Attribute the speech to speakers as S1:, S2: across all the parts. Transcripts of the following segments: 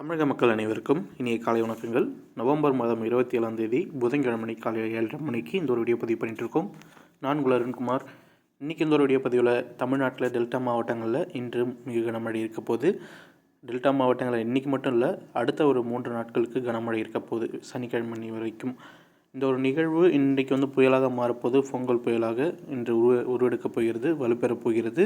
S1: தமிழக மக்கள் அனைவருக்கும் இனிய காலை வணக்கங்கள் நவம்பர் மாதம் இருபத்தி ஏழாம் தேதி புதன்கிழமை காலையில் ஏழரை மணிக்கு இந்த ஒரு வீடியோ பதிவு பண்ணிட்டுருக்கோம் நான் உங்கள் அருண்குமார் இன்றைக்கி இந்த ஒரு வீடியோ பதிவில் தமிழ்நாட்டில் டெல்டா மாவட்டங்களில் இன்று மிக கனமழை இருக்க போது டெல்டா மாவட்டங்களில் இன்றைக்கி மட்டும் இல்லை அடுத்த ஒரு மூன்று நாட்களுக்கு கனமழை இருக்க போகுது சனிக்கிழமை வரைக்கும் இந்த ஒரு நிகழ்வு இன்றைக்கு வந்து புயலாக மாறப்போது பொங்கல் புயலாக இன்று உருவ உருவெடுக்கப் போகிறது வலுப்பெறப் போகிறது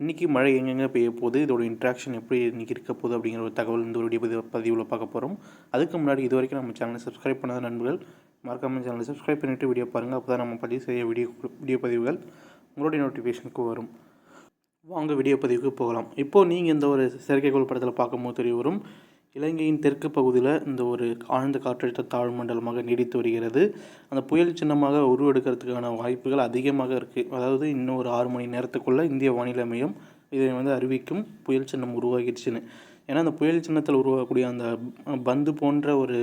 S1: இன்றைக்கி மழை எங்கெங்கே பெய்ய போகுது இதோட இன்ட்ராக்ஷன் எப்படி இன்றைக்கி இருக்க போகுது அப்படிங்கிற ஒரு தகவல் இந்த ஒரு பதிவில் பார்க்க போகிறோம் அதுக்கு முன்னாடி இதுவரைக்கும் நம்ம சேனலை சப்ஸ்கிரைப் பண்ணாத நண்பர்கள் மறக்காமல் சேனலை சப்ஸ்கிரைப் பண்ணிவிட்டு வீடியோ பாருங்கள் அப்போ தான் நம்ம பதிவு செய்ய வீடியோ வீடியோ பதிவுகள் உங்களுடைய நோட்டிஃபிகேஷனுக்கு வரும் வாங்க வீடியோ பதிவுக்கு போகலாம் இப்போது நீங்கள் இந்த ஒரு செயற்கைக்கோள் படத்தில் பார்க்கும்போது தெரிய வரும் இலங்கையின் தெற்கு பகுதியில் இந்த ஒரு ஆழ்ந்த காற்றழுத்த தாழ்வு மண்டலமாக நீடித்து வருகிறது அந்த புயல் சின்னமாக உருவெடுக்கிறதுக்கான வாய்ப்புகள் அதிகமாக இருக்குது அதாவது இன்னும் ஒரு ஆறு மணி நேரத்துக்குள்ளே இந்திய வானிலை மையம் இதை வந்து அறிவிக்கும் புயல் சின்னம் உருவாகிடுச்சுன்னு ஏன்னா அந்த புயல் சின்னத்தில் உருவாகக்கூடிய அந்த பந்து போன்ற ஒரு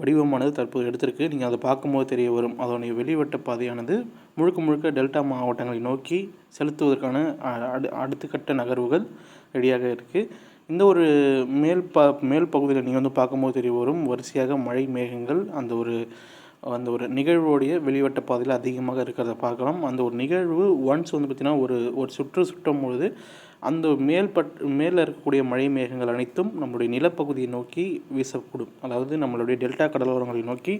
S1: வடிவமானது தற்போது எடுத்திருக்கு நீங்கள் அதை பார்க்கும்போது தெரிய வரும் அதனுடைய வெளிவட்ட பாதையானது முழுக்க முழுக்க டெல்டா மாவட்டங்களை நோக்கி செலுத்துவதற்கான அடுத்த கட்ட நகர்வுகள் ரெடியாக இருக்குது இந்த ஒரு மேல் ப மேல் பகுதியில் நீங்கள் வந்து பார்க்கும்போது தெரிய வரும் வரிசையாக மழை மேகங்கள் அந்த ஒரு அந்த ஒரு நிகழ்வோடைய வெளிவட்ட பாதையில் அதிகமாக இருக்கிறத பார்க்கலாம் அந்த ஒரு நிகழ்வு ஒன்ஸ் வந்து பார்த்திங்கன்னா ஒரு ஒரு சுற்று சுற்றும் பொழுது அந்த மேல்பட் மேலே இருக்கக்கூடிய மழை மேகங்கள் அனைத்தும் நம்மளுடைய நிலப்பகுதியை நோக்கி வீசக்கூடும் அதாவது நம்மளுடைய டெல்டா கடலோரங்களை நோக்கி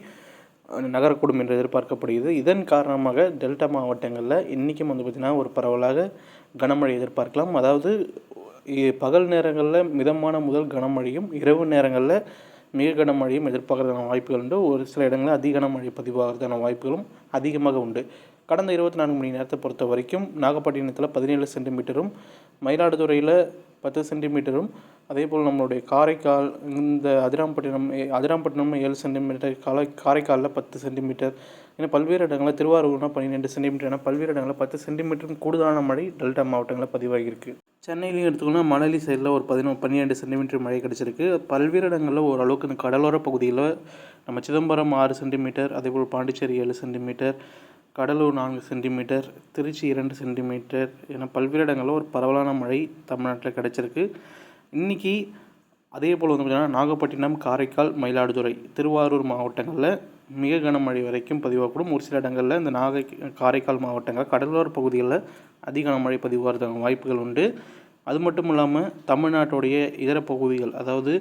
S1: நகரக்கூடும் என்று எதிர்பார்க்கப்படுகிறது இதன் காரணமாக டெல்டா மாவட்டங்களில் இன்றைக்கும் வந்து பார்த்திங்கன்னா ஒரு பரவலாக கனமழை எதிர்பார்க்கலாம் அதாவது பகல் நேரங்களில் மிதமான முதல் கனமழையும் இரவு நேரங்களில் மிக கனமழையும் எதிர்பார்க்கறதுக்கான வாய்ப்புகள் உண்டு ஒரு சில இடங்களில் அதிக கனமழை பதிவாகிறதுக்கான வாய்ப்புகளும் அதிகமாக உண்டு கடந்த இருபத்தி நான்கு மணி நேரத்தை பொறுத்த வரைக்கும் நாகப்பட்டினத்தில் பதினேழு சென்டிமீட்டரும் மயிலாடுதுறையில் பத்து சென்டிமீட்டரும் அதே போல் நம்மளுடைய காரைக்கால் இந்த அதிராம்பட்டினம் அதிராம்பட்டினம் ஏழு சென்டிமீட்டர் காலை காரைக்காலில் பத்து சென்டிமீட்டர் ஏன்னா பல்வேறு இடங்களில் திருவாரூர்னால் பன்னிரெண்டு சென்டிமீட்டர் பல்வேறு இடங்களில் பத்து சென்டிமீட்டரும் கூடுதலான மழை டெல்டா மாவட்டங்களில் பதிவாகியிருக்கு சென்னையிலையும் எடுத்துக்கணும் மணலி சைடில் ஒரு பதினோ பன்னிரெண்டு சென்டிமீட்டர் மழை கிடச்சிருக்கு பல்வேறு இடங்களில் ஓரளவுக்கு கடலோர பகுதியில் நம்ம சிதம்பரம் ஆறு சென்டிமீட்டர் அதேபோல் பாண்டிச்சேரி ஏழு சென்டிமீட்டர் கடலூர் நான்கு சென்டிமீட்டர் திருச்சி இரண்டு சென்டிமீட்டர் என பல்வேறு இடங்களில் ஒரு பரவலான மழை தமிழ்நாட்டில் கிடச்சிருக்கு இன்றைக்கி அதே போல் வந்து பார்த்திங்கன்னா நாகப்பட்டினம் காரைக்கால் மயிலாடுதுறை திருவாரூர் மாவட்டங்களில் மிக கனமழை வரைக்கும் பதிவாகக்கூடும் ஒரு சில இடங்களில் இந்த நாகை காரைக்கால் மாவட்டங்கள் கடலோர பகுதிகளில் அதிக கனமழை பதிவாகிறதுக்கான வாய்ப்புகள் உண்டு அது மட்டும் இல்லாமல் தமிழ்நாட்டுடைய இதர பகுதிகள் அதாவது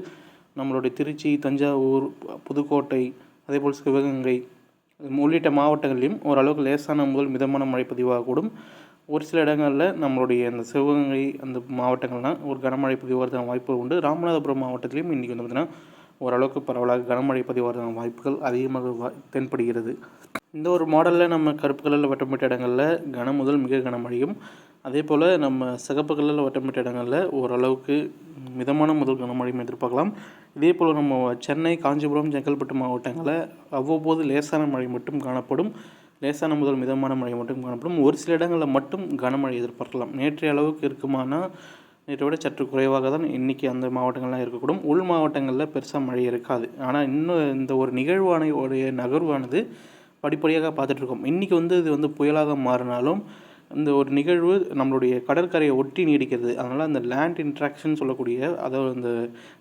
S1: நம்மளுடைய திருச்சி தஞ்சாவூர் புதுக்கோட்டை அதேபோல் சிவகங்கை உள்ளிட்ட மாவட்டங்களிலும் ஓரளவுக்கு லேசான முதல் மிதமான மழை பதிவாகக்கூடும் ஒரு சில இடங்களில் நம்மளுடைய அந்த சிவகங்கை அந்த மாவட்டங்கள்லாம் ஒரு கனமழை பதிவாகிறதுக்கான வாய்ப்புகள் உண்டு ராமநாதபுரம் மாவட்டத்திலையும் இன்றைக்கி வந்து பார்த்திங்கன்னா ஓரளவுக்கு பரவலாக கனமழை பதிவாகிறதுக்கான வாய்ப்புகள் அதிகமாக தென்படுகிறது இந்த ஒரு மாடலில் நம்ம கருப்புகளில் வட்டமிட்ட இடங்களில் கன முதல் மிக கனமழையும் அதே போல் நம்ம சிகப்பு கல்லில் வட்டமிட்ட இடங்களில் ஓரளவுக்கு மிதமான முதல் கனமழையும் எதிர்பார்க்கலாம் இதே போல் நம்ம சென்னை காஞ்சிபுரம் செங்கல்பட்டு மாவட்டங்களில் அவ்வப்போது லேசான மழை மட்டும் காணப்படும் லேசான முதல் மிதமான மழை மட்டும் காணப்படும் ஒரு சில இடங்களில் மட்டும் கனமழை எதிர்பார்க்கலாம் நேற்றைய அளவுக்கு இருக்குமானா நேற்றை விட சற்று குறைவாக தான் இன்றைக்கி அந்த மாவட்டங்கள்லாம் இருக்கக்கூடும் உள் மாவட்டங்களில் பெருசாக மழை இருக்காது ஆனால் இன்னும் இந்த ஒரு நிகழ்வான உடைய நகர்வானது படிப்படியாக பார்த்துட்ருக்கோம் இன்றைக்கி வந்து இது வந்து புயலாக மாறினாலும் இந்த ஒரு நிகழ்வு நம்மளுடைய கடற்கரையை ஒட்டி நீடிக்கிறது அதனால் அந்த லேண்ட் இன்ட்ராக்ஷன் சொல்லக்கூடிய அதாவது அந்த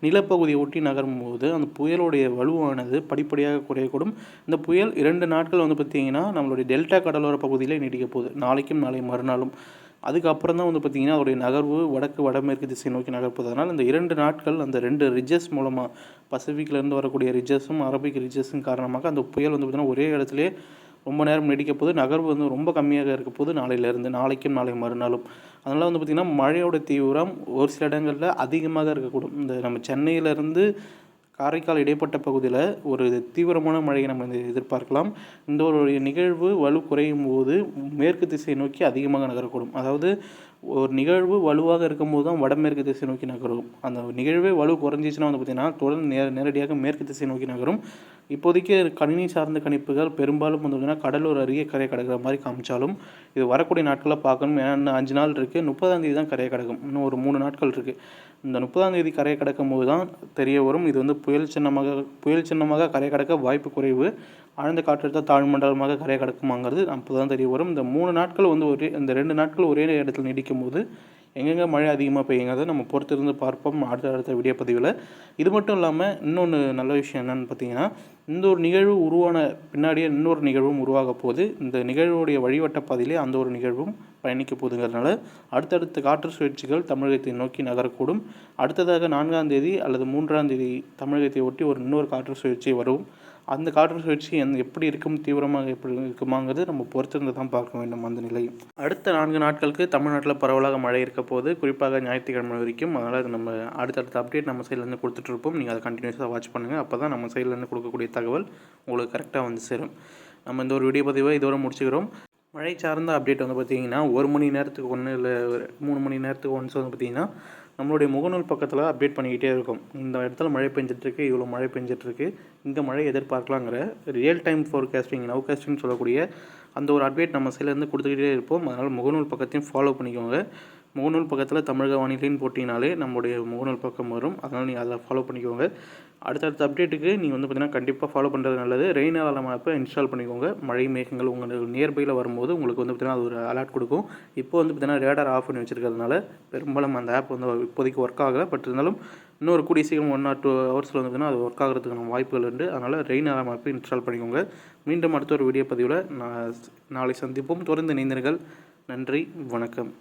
S1: நிலப்பகுதியை ஒட்டி நகரும் போது அந்த புயலுடைய வலுவானது படிப்படியாக குறையக்கூடும் இந்த புயல் இரண்டு நாட்கள் வந்து பார்த்திங்கன்னா நம்மளுடைய டெல்டா கடலோர பகுதியிலே நீடிக்க போகுது நாளைக்கும் நாளை மறுநாளும் அதுக்கப்புறம் தான் வந்து பார்த்திங்கன்னா அதோடைய நகர்வு வடக்கு வடமேற்கு திசை நோக்கி நகர்ப்பதனால் இந்த இரண்டு நாட்கள் அந்த ரெண்டு ரிஜஸ் மூலமாக பசிஃபிக்லேருந்து வரக்கூடிய ரிஜஸும் அரபிக் ரிஜஸும் காரணமாக அந்த புயல் வந்து பார்த்திங்கன்னா ஒரே இடத்துலேயே ரொம்ப நேரம் நீடிக்க போது நகர்வு வந்து ரொம்ப கம்மியாக இருக்க போது நாளையிலேருந்து நாளைக்கும் நாளை மறுநாளும் அதனால் வந்து பார்த்திங்கன்னா மழையோட தீவிரம் ஒரு சில இடங்களில் அதிகமாக இருக்கக்கூடும் இந்த நம்ம சென்னையிலேருந்து காரைக்கால் இடைப்பட்ட பகுதியில் ஒரு தீவிரமான மழையை நம்ம எதிர்பார்க்கலாம் இந்த ஒரு நிகழ்வு வலு குறையும் போது மேற்கு திசையை நோக்கி அதிகமாக நகரக்கூடும் அதாவது ஒரு நிகழ்வு வலுவாக இருக்கும்போது தான் வடமேற்கு திசை நோக்கி நகரும் அந்த நிகழ்வே வலு குறைஞ்சிச்சுன்னா வந்து பார்த்திங்கன்னா தொடர்ந்து நேரடியாக மேற்கு திசை நோக்கி நகரும் இப்போதைக்கு கணினி சார்ந்த கணிப்புகள் பெரும்பாலும் வந்து பார்த்திங்கன்னா கடலூர் அருகே கரையை கடக்கிற மாதிரி காமிச்சாலும் இது வரக்கூடிய நாட்களில் பார்க்கணும் ஏன்னா அஞ்சு நாள் இருக்குது முப்பதாம் தேதி தான் கரையை கடக்கும் இன்னும் ஒரு மூணு நாட்கள் இருக்குது இந்த முப்பதாம் தேதி கரையை கடக்கும் போது தான் தெரிய வரும் இது வந்து புயல் சின்னமாக புயல் சின்னமாக கரையை கடக்க வாய்ப்பு குறைவு ஆழ்ந்த காற்றழுத்த தாழ்மண்டலமாக கரையை கடக்குமாங்கிறது அப்போ தான் தெரிய வரும் இந்த மூணு நாட்கள் வந்து ஒரே இந்த ரெண்டு நாட்கள் ஒரே இடத்தில் நீடிக்கும் போது எங்கெங்கே மழை அதிகமாக பெய்யுங்கிறத நம்ம பொறுத்திருந்து பார்ப்போம் அடுத்த அடுத்த வீடியோ பதிவில் இது மட்டும் இல்லாமல் இன்னொன்று நல்ல விஷயம் என்னென்னு பார்த்தீங்கன்னா இந்த ஒரு நிகழ்வு உருவான பின்னாடியே இன்னொரு நிகழ்வும் உருவாக போது இந்த நிகழ்வுடைய வழிவட்ட பாதையிலே அந்த ஒரு நிகழ்வும் பயணிக்க போதுங்கிறதுனால அடுத்தடுத்த காற்று சுழற்சிகள் தமிழகத்தை நோக்கி நகரக்கூடும் அடுத்ததாக நான்காம் தேதி அல்லது மூன்றாம் தேதி தமிழகத்தை ஒட்டி ஒரு இன்னொரு காற்று சுழற்சி வரும் அந்த காற்று சுழற்சி எந்த எப்படி இருக்கும் தீவிரமாக எப்படி இருக்குமாங்கிறது நம்ம பொறுத்திருந்து தான் பார்க்க வேண்டும் அந்த நிலை அடுத்த நான்கு நாட்களுக்கு தமிழ்நாட்டில் பரவலாக மழை இருக்க போது குறிப்பாக ஞாயிற்றுக்கிழமை வரைக்கும் அதனால் அது நம்ம அடுத்தடுத்த அப்டேட் நம்ம சைட்லேருந்து கொடுத்துட்ருப்போம் நீங்கள் அதை கண்டினியூஸாக வாட்ச் பண்ணுங்கள் அப்போ தான் நம்ம சைட்லேருந்து கொடுக்கக்கூடிய தகவல் உங்களுக்கு கரெக்டாக வந்து சேரும் நம்ம இந்த ஒரு வீடியோ பதிவை இதோட முடிச்சுக்கிறோம் மழை சார்ந்த அப்டேட் வந்து பார்த்திங்கன்னா ஒரு மணி நேரத்துக்கு ஒன்று இல்லை மூணு மணி நேரத்துக்கு ஒன்ஸ் வந்து பார்த்திங்கன்னா நம்மளுடைய முகநூல் பக்கத்தில் அப்டேட் பண்ணிக்கிட்டே இருக்கும் இந்த இடத்துல மழை பெஞ்சிட்ருக்கு இவ்வளோ மழை பெஞ்சிட்ருக்கு இந்த மழை எதிர்பார்க்கலாங்கிற real time forecasting nowcasting சொல்லக்கூடிய அந்த ஒரு அப்டேட் நம்ம சைட்லேருந்து கொடுத்துக்கிட்டே இருப்போம் அதனால் முகநூல் பக்கத்தையும் ஃபாலோ பண்ணிக்கோங்க முகநூல் பக்கத்தில் தமிழக வானிலைன்னு போட்டினாலே நம்முடைய முகநூல் பக்கம் வரும் அதனால் நீங்கள் அதில் ஃபாலோ பண்ணிக்கோங்க அடுத்தடுத்த அப்டேட்டுக்கு நீங்கள் வந்து பார்த்திங்கன்னா கண்டிப்பாக ஃபாலோ பண்ணுறது நல்லது ரெயின் அலாரம் ஆப்பை இன்ஸ்டால் பண்ணிக்கோங்க மழை மேகங்கள் உங்களுக்கு நியர்பையில் வரும்போது உங்களுக்கு வந்து பார்த்திங்கன்னா அது ஒரு அலர்ட் கொடுக்கும் இப்போ வந்து பார்த்திங்கன்னா ரேடார் ஆஃப் பண்ணி வச்சிருக்கிறதுனால பெரும்பாலும் அந்த ஆப் வந்து இப்போதைக்கு ஒர்க் ஆகலை பட் இருந்தாலும் இன்னொரு கூடிய சீக்கிரம் ஒன் ஆர் டூ ஹவர்ஸில் வந்து பார்த்தீங்கன்னா அது ஒர்க் ஆகிறதுக்கான வாய்ப்புகள் உண்டு அதனால் ரெயின் அலாரம் ஆப்பை இன்ஸ்டால் பண்ணிக்கோங்க மீண்டும் அடுத்த ஒரு வீடியோ பதிவில் நான் நாளை சந்திப்போம் தொடர்ந்து இணைந்தீர்கள் நன்றி வணக்கம்